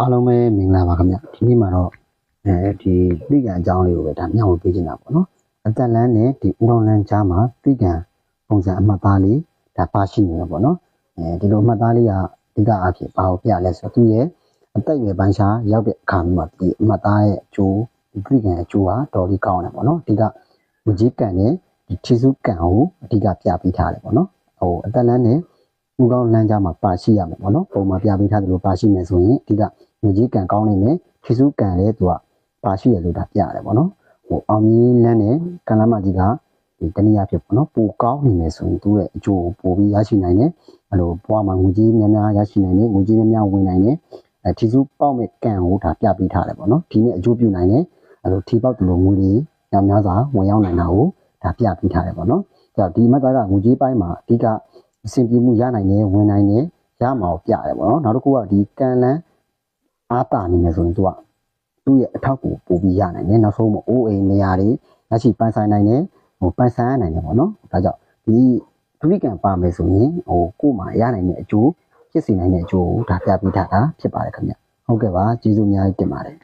အားလုံးပဲမင်္ဂလာပါခင်ဗျဒီနေ့မှာတော့အဲဒီပြည်ကံအကြောင်းလေးကိုပဲဒါမျှဝေပေးချင်တာပေါ့နော်အသက်လန်းနဲ့ဒီဦးတော်လန်းကြားမှာပြည်ကံပုံစံအမှတ်သားလေးဒါပါရှိနေတယ်ပေါ့နော်အဲဒီလိုအမှတ်သားလေးကအဓိကအဖြစ်ဘာကိုပြလဲဆိုတော့သူ့ရဲ့အသက်အရွယ်ပိုင်းခြားရောက်တဲ့အခါမျိုးမှာဒီအမှတ်သားရဲ့အကျိုးဒီပြည်ကံအကျိုးဟာတော်လေးကောင်းတယ်ပေါ့နော်အဓိကဝကြီးကံနဲ့ဒီထီစုကံကိုအဓိကပြပေးထားတယ်ပေါ့နော်ဟိုအသက်လန်းနဲ့ ဦးတော်လန်းကြားမှာပါရှိရမယ်ပေါ့နော်ပုံမှာပြပေးထားသလိုပါရှိမယ်ဆိုရင်အဓိကငွေကြီးကံကောင်းနေမယ်ဖြည့်စုကံလည်းသူကပါရှိရလို့ဒါပြရတယ်ပေါ့နော်ဟိုအောင်မြင်လန်းနဲ့ကံလမ်းမကြီးကဒီတနည်းအားဖြင့်ပေါ့နော်ပိုကောင်းနေမယ်ဆိုရင်သူ့ရဲ့အကျိုးကိုပိုပြီးရရှိနိုင်တယ်အဲ့လိုဘွားမှာငွေကြီးများများရရှိနိုင်တယ်ငွေကြီးများများဝင်နိုင်တယ်အဲဖြည့်စုပေါက်မဲ့ကံကိုဒါပြပေးထားတယ်ပေါ့နော်ဒီနေ့အကျိုးပြုနိုင်တယ်အဲ့လိုထီပေါက်တယ်လို့ငွေကြီးများများစွာဝင်ရောက်နိုင်တာကိုဒါပြပေးထားတယ်ပေါ့နော်ကြောင့်ဒီမတ်သားကငွေကြီးပိုင်းမှာအဓိက အဆင်ပြေမှုရနိုင်တယ်ဝင်နိုင်တယ်ရမှာကိုပြတယ်ပေါ့နော်နောက်တစ်ခုကဒီကံလန်းအားတာနေမယ်ဆိုရင်သူကသူ့ရဲ့အထောက်ကိုပို့ပြီးရနိုင်တယ်နောက်ဆုံးမအိုးအိမ်နေရာတွေရရှိပန်းဆိုင်နိုင်တယ်ဟိုပန်းဆိုင်ရနိုင်တယ်ပေါ့နော်ဒါကြောင့်ဒီဒုတိကံပါမယ်ဆိုရင်ဟိုကို့မှာရနိုင်တဲ့အကျိုးဖြစ်စေနိုင်တဲ့အကျိုးကိုဒါပြပေးထားတာဖြစ်ပါတယ်ခင်ဗျဟုတ်ကဲ့ပါကျေးဇူးအများကြီးတင်ပါတယ်